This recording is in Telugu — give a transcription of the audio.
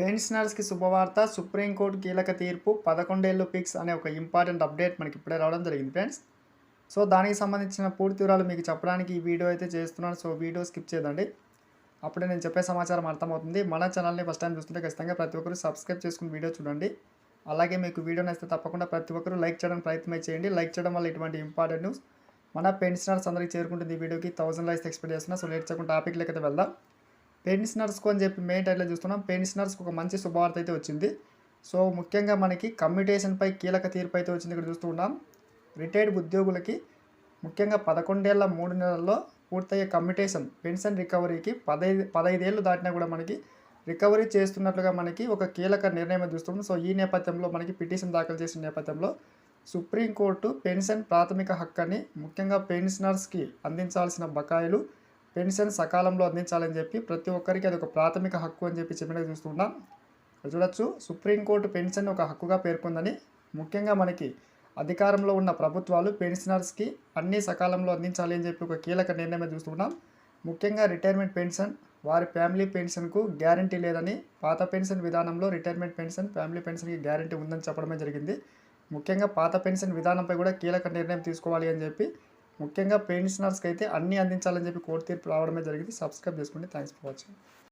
పెన్షనర్స్కి శుభవార్త సుప్రీంకోర్టు కీలక తీర్పు పదకొండేళ్ళు ఫిక్స్ అనే ఒక ఇంపార్టెంట్ అప్డేట్ మనకి ఇప్పుడే రావడం జరిగింది ఫ్రెండ్స్. సో దానికి సంబంధించిన పూర్తి వివరాలు మీకు చెప్పడానికి ఈ వీడియో అయితే చేస్తున్నాను. సో వీడియో స్కిప్ చేయదండి. అప్పుడే నేను చెప్పే సమాచారం అర్థమవుతుంది. మన ఛానల్ని ఫస్ట్ టైం చూస్తుంటే ఖచ్చితంగా ప్రతి ఒక్కరు సబ్స్క్రైబ్ చేసుకుని వీడియో చూడండి. అలాగే మీకు వీడియో నచ్చితే తప్పకుండా ప్రతి ఒక్కరు లైక్ చేయడానికి ప్రయత్నం చేయండి. లైక్ చేయడం వల్ల ఇటువంటి ఇంపార్టెంట్ న్యూస్ మన పెన్షనర్స్ అందరికీ చేరుకుంటుంది ఈ వీడియోకి. థౌసండ్ లైక్స్ ఎక్స్పెక్ట్ చేస్తున్నా. సో లేట్ చేయకుండా టాపిక్ అయితే వెళ్దాం. పెన్షనర్స్కు అని చెప్పి మెయిన్ టైట్లో చూస్తున్నాం. పెన్షనర్స్కి ఒక మంచి శుభవార్త అయితే వచ్చింది. సో ముఖ్యంగా మనకి కమ్యూటేషన్పై కీలక తీర్పు అయితే వచ్చింది ఇక్కడ చూస్తూ ఉన్నాం. రిటైర్డ్ ఉద్యోగులకి ముఖ్యంగా పదకొండేళ్ళ మూడు నెలల్లో పూర్తయ్యే కమ్యూటేషన్ పెన్షన్ రికవరీకి పదైదు పదైదేళ్ళు దాటినా కూడా మనకి రికవరీ చేస్తున్నట్లుగా మనకి ఒక కీలక నిర్ణయం చూస్తున్నాం. సో ఈ నేపథ్యంలో మనకి పిటిషన్ దాఖలు చేసిన నేపథ్యంలో సుప్రీంకోర్టు పెన్షన్ ప్రాథమిక హక్కుని ముఖ్యంగా పెన్షనర్స్కి అందించాల్సిన బకాయిలు పెన్షన్ సకాలంలో అందించాలని చెప్పి ప్రతి ఒక్కరికి అది ఒక ప్రాథమిక హక్కు అని చెప్పి చెప్పినట్టు చూస్తున్నాం చూడొచ్చు. సుప్రీంకోర్టు పెన్షన్ ఒక హక్కుగా పేర్కొందని ముఖ్యంగా మనకి అధికారంలో ఉన్న ప్రభుత్వాలు పెన్షనర్స్కి అన్ని సకాలంలో అందించాలి అని చెప్పి ఒక కీలక నిర్ణయం చూస్తున్నాం ముఖ్యంగా రిటైర్మెంట్ పెన్షన్ వారి ఫ్యామిలీ పెన్షన్కు గ్యారంటీ లేదని పాత పెన్షన్ విధానంలో రిటైర్మెంట్ పెన్షన్ ఫ్యామిలీ పెన్షన్కి గ్యారంటీ ఉందని చెప్పడమే జరిగింది. ముఖ్యంగా పాత పెన్షన్ విధానంపై కూడా కీలక నిర్ణయం తీసుకోవాలి అని చెప్పి ముఖ్యంగా పెన్షనర్స్కి అయితే అన్నీ అందించాలని చెప్పి కోర్టు తీర్పు రావడమే జరిగింది. సబ్స్క్రైబ్ చేసుకోండి. Thanks for watching.